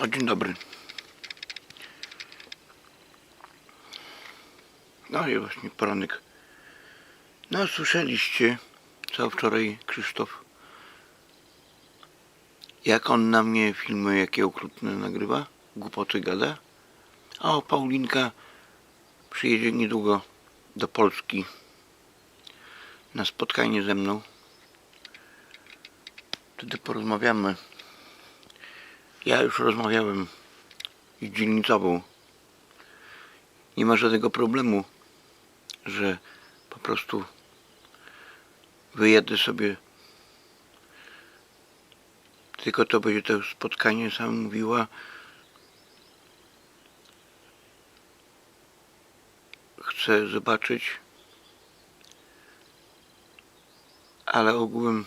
O, dzień dobry. No i właśnie poranek. No słyszeliście, co wczoraj Krzysztof, jak on na mnie filmy jakie okrutne nagrywa, głupoty gada. A o, Paulinka przyjedzie niedługo do Polski na spotkanie ze mną. Wtedy porozmawiamy. Ja już rozmawiałem z dzielnicową. Nie ma żadnego problemu, że po prostu wyjadę sobie. Tylko to będzie to spotkanie, sam mówiła. Chcę zobaczyć, ale ogółem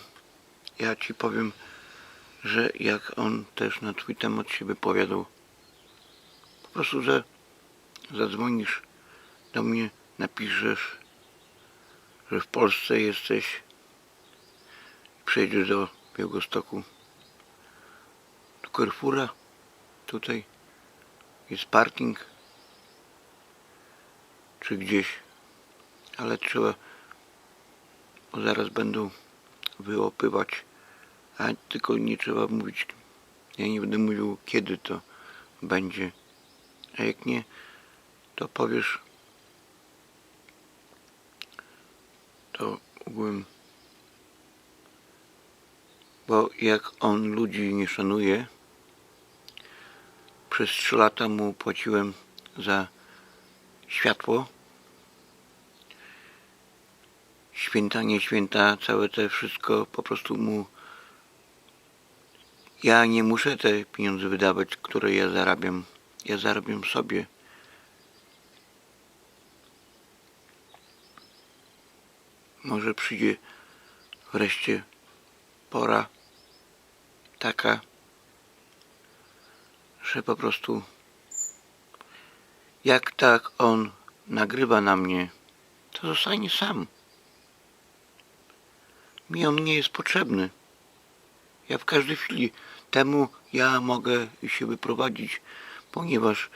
ja ci powiem, że jak on też na twój temat się wypowiadał, po prostu, że zadzwonisz do mnie, napiszesz, że w Polsce jesteś, przejdziesz do Białegostoku, do Carrefoura, tutaj jest parking, czy gdzieś, ale trzeba, bo zaraz będą wyłapywać a tylko nie trzeba mówić, ja nie będę mówił kiedy to będzie, a jak nie, to powiesz, to ogółem, bo jak on ludzi nie szanuje, przez trzy lata mu płaciłem za światło, święta, nie święta, całe te wszystko po prostu mu ja nie muszę te pieniądze wydawać, które ja zarabiam. Ja zarabiam sobie. Może przyjdzie wreszcie pora taka, że po prostu jak tak on nagrywa na mnie, to zostanie sam. Mi on nie jest potrzebny. Ja w każdej chwili. Temu ja mogę się wyprowadzić, ponieważ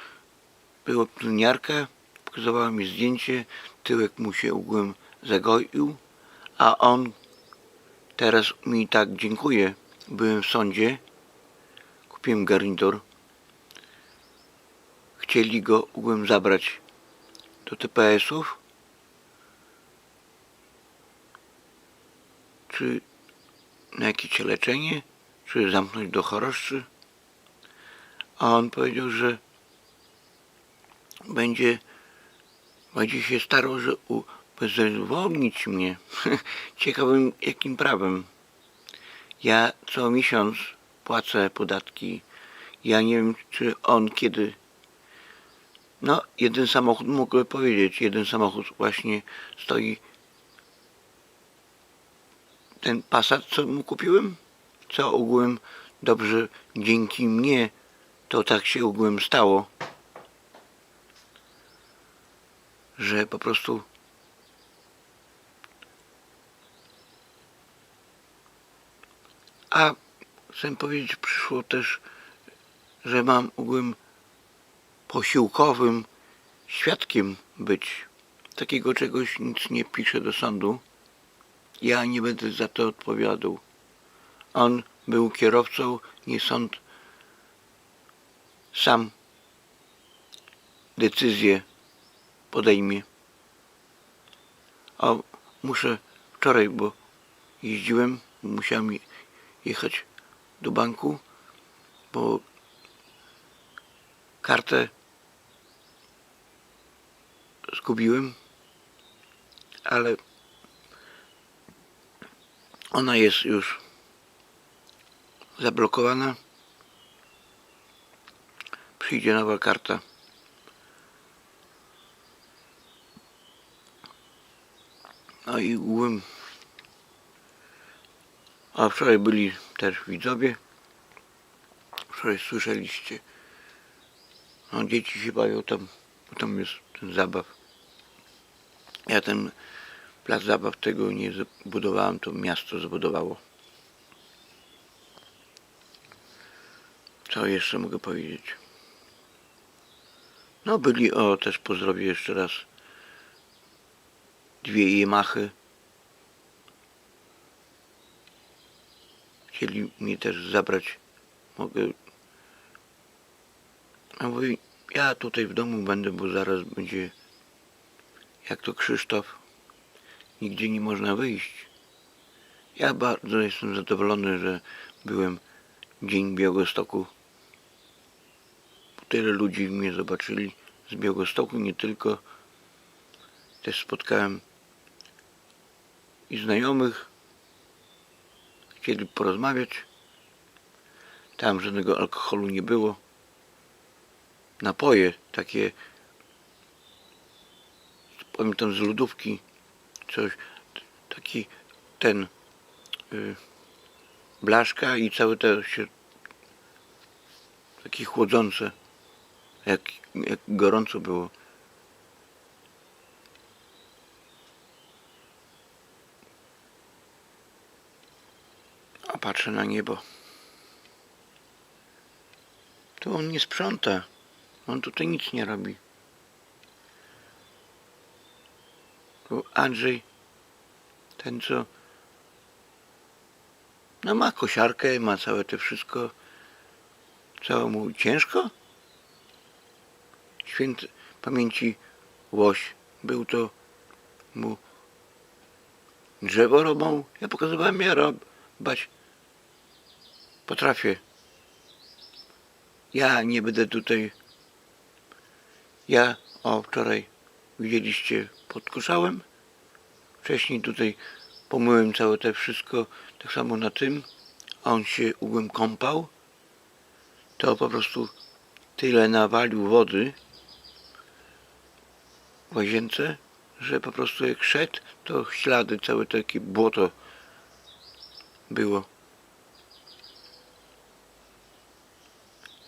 była pielęgniarka, pokazywała mi zdjęcie, tyłek mu się ogółem zagoił, a on teraz mi tak dziękuję. Byłem w sądzie, kupiłem garnitur, chcieli go ogółem zabrać do TPS-ów, czy na jakieś leczenie, czy zamknąć do choroszczy. A on powiedział, że będzie, będzie się starał, że ubezwolnić mnie. Ciekawym jakim prawem. Ja co miesiąc płacę podatki. Ja nie wiem, czy on kiedy. No, jeden samochód mogę powiedzieć. Jeden samochód właśnie stoi ten Passat, co mu kupiłem, co ogółem dobrze dzięki mnie to tak się ogółem stało, że po prostu a chcę powiedzieć, przyszło też, że mam ogółem posiłkowym świadkiem być. Takiego czegoś nic nie piszę do sądu. Ja nie będę za to odpowiadał. On był kierowcą, nie sąd sam decyzję podejmie. A muszę wczoraj, bo jeździłem, musiałem jechać do banku, bo kartę zgubiłem, ale ona jest już zablokowana. Przyjdzie nowa karta. No i ogółem. A wczoraj byli też widzowie. Wczoraj słyszeliście. No dzieci się bawią tam, bo tam jest ten zabaw. Ja ten plac zabaw tego nie zbudowałem, to miasto zbudowało. Co jeszcze mogę powiedzieć? No byli, o też pozdrowię jeszcze raz. Dwie Yamachy. Chcieli mnie też zabrać. Mogę. A mówię, ja tutaj w domu będę, bo zaraz będzie jak to Krzysztof. Nigdzie nie można wyjść. Ja bardzo jestem zadowolony, że byłem dzień Białegostoku. Tyle ludzi mnie zobaczyli z Białegostoku, nie tylko. Też spotkałem i znajomych. Chcieli porozmawiać. Tam żadnego alkoholu nie było. Napoje takie, pamiętam z lodówki, coś, taki ten y, blaszka i całe to się takie chłodzące jak, jak gorąco było. A patrzę na niebo. Tu on nie sprząta. On tutaj nic nie robi tu Andrzej ten co no ma kosiarkę, ma całe to wszystko. Co mu ciężko? Święty pamięci łoś. Był to mu drzewo robą. Ja pokazywałem ja robać. Potrafię. Ja nie będę tutaj. Ja o wczoraj widzieliście podkuszałem. Wcześniej tutaj pomyłem całe te wszystko tak samo na tym, a on się ugłem kąpał, to po prostu tyle nawalił wody w łazience, że po prostu jak szedł, to ślady, całe takie błoto było.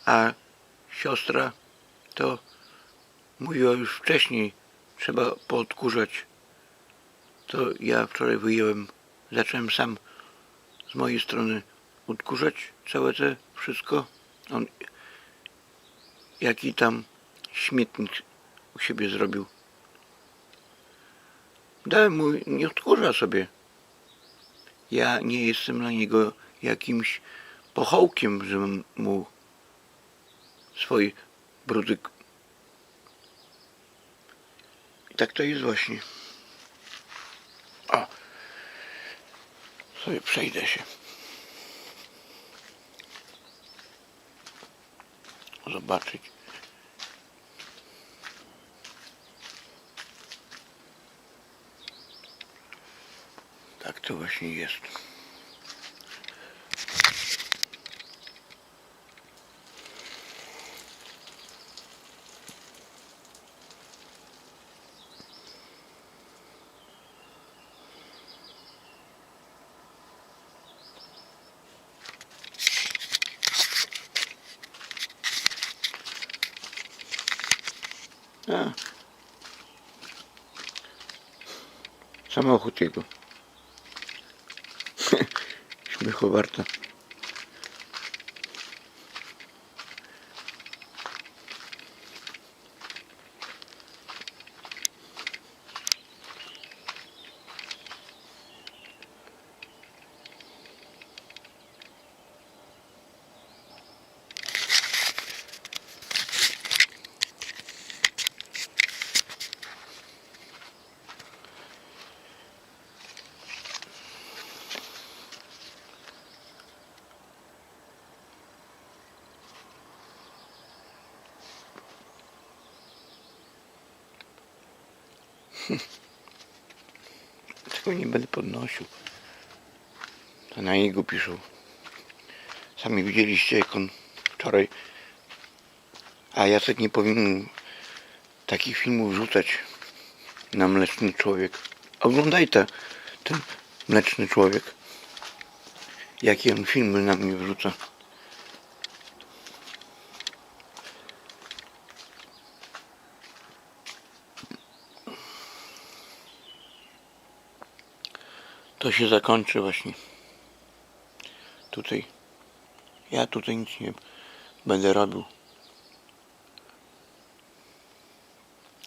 A siostra to mówiła już wcześniej, trzeba poodkurzać. To ja wczoraj wyjąłem, zacząłem sam z mojej strony odkurzać całe te wszystko. On jaki tam śmietnik u siebie zrobił. Dałem mu, nie odkurza sobie. Ja nie jestem dla niego jakimś pochołkiem, żebym mu swój brudyk. I tak to jest właśnie. O, sobie przejdę się. Zobaczyć. Tak to właśnie jest. A. Samochód jego. Śmiechu warto. Tego nie będę podnosił. To na niego piszą. Sami widzieliście jak on wczoraj. A Jacek nie powinien takich filmów rzucać na mleczny człowiek. Oglądaj te, ten mleczny człowiek. Jakie on filmy na mnie wrzuca. To się zakończy właśnie. Tutaj. Ja tutaj nic nie będę robił.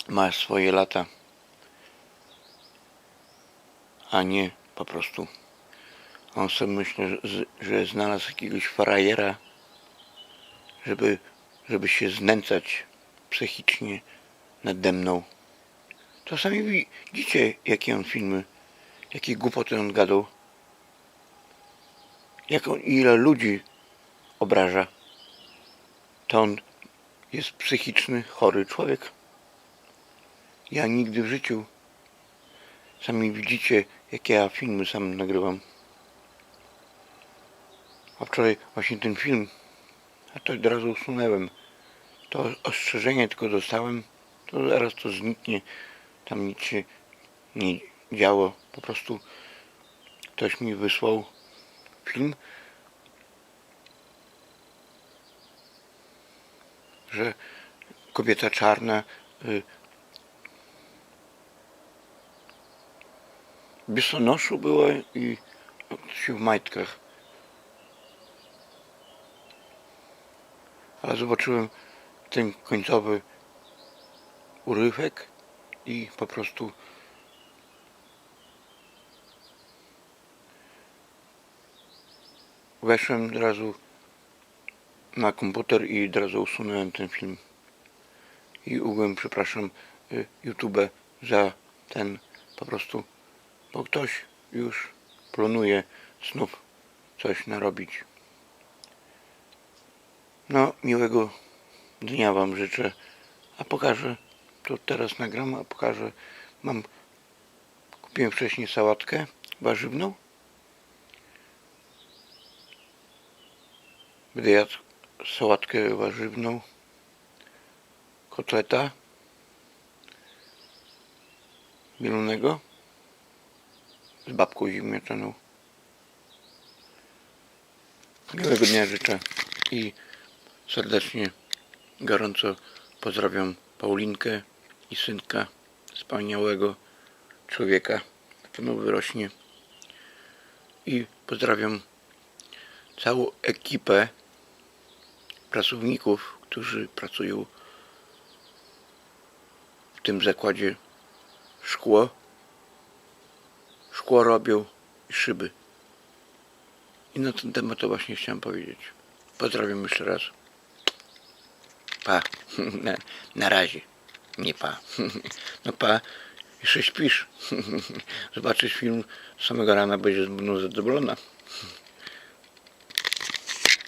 Ma swoje lata, a nie po prostu. On sobie myślę, że, znalazł jakiegoś frajera, żeby, żeby się znęcać psychicznie nade mną. Czasami widzicie, jakie on filmy, jakie głupoty on gadał. Jak on, ile ludzi obraża. To on jest psychiczny, chory człowiek. Ja nigdy w życiu. Sami widzicie, jakie ja filmy sam nagrywam. A wczoraj właśnie ten film, a to od razu usunęłem. To ostrzeżenie tylko dostałem, to zaraz to zniknie. Tam nic się nie działo. Po prostu ktoś mi wysłał film, że kobieta czarna y, w biustonoszu była i się w majtkach. Ale zobaczyłem ten końcowy urywek i po prostu weszłem od razu na komputer i od razu usunąłem ten film. I ugłem, przepraszam, y, YouTube za ten po prostu, bo ktoś już planuje znów coś narobić. No, miłego dnia Wam życzę, a pokażę, to teraz nagram, a pokażę, mam, kupiłem wcześniej sałatkę warzywną. Będę jadł sałatkę warzywną, kotleta mielonego z babką ziemniaczaną. Miłego dnia życzę i serdecznie, gorąco pozdrawiam Paulinkę i synka wspaniałego człowieka, pewno wyrośnie i pozdrawiam całą ekipę pracowników, którzy pracują w tym zakładzie szkło. Szkło robią i szyby. I na ten temat to właśnie chciałem powiedzieć. Pozdrawiam jeszcze raz. Pa. Na, na razie. Nie pa. No pa. Jeszcze śpisz. Zobaczysz film samego rana, będziesz zadowolona.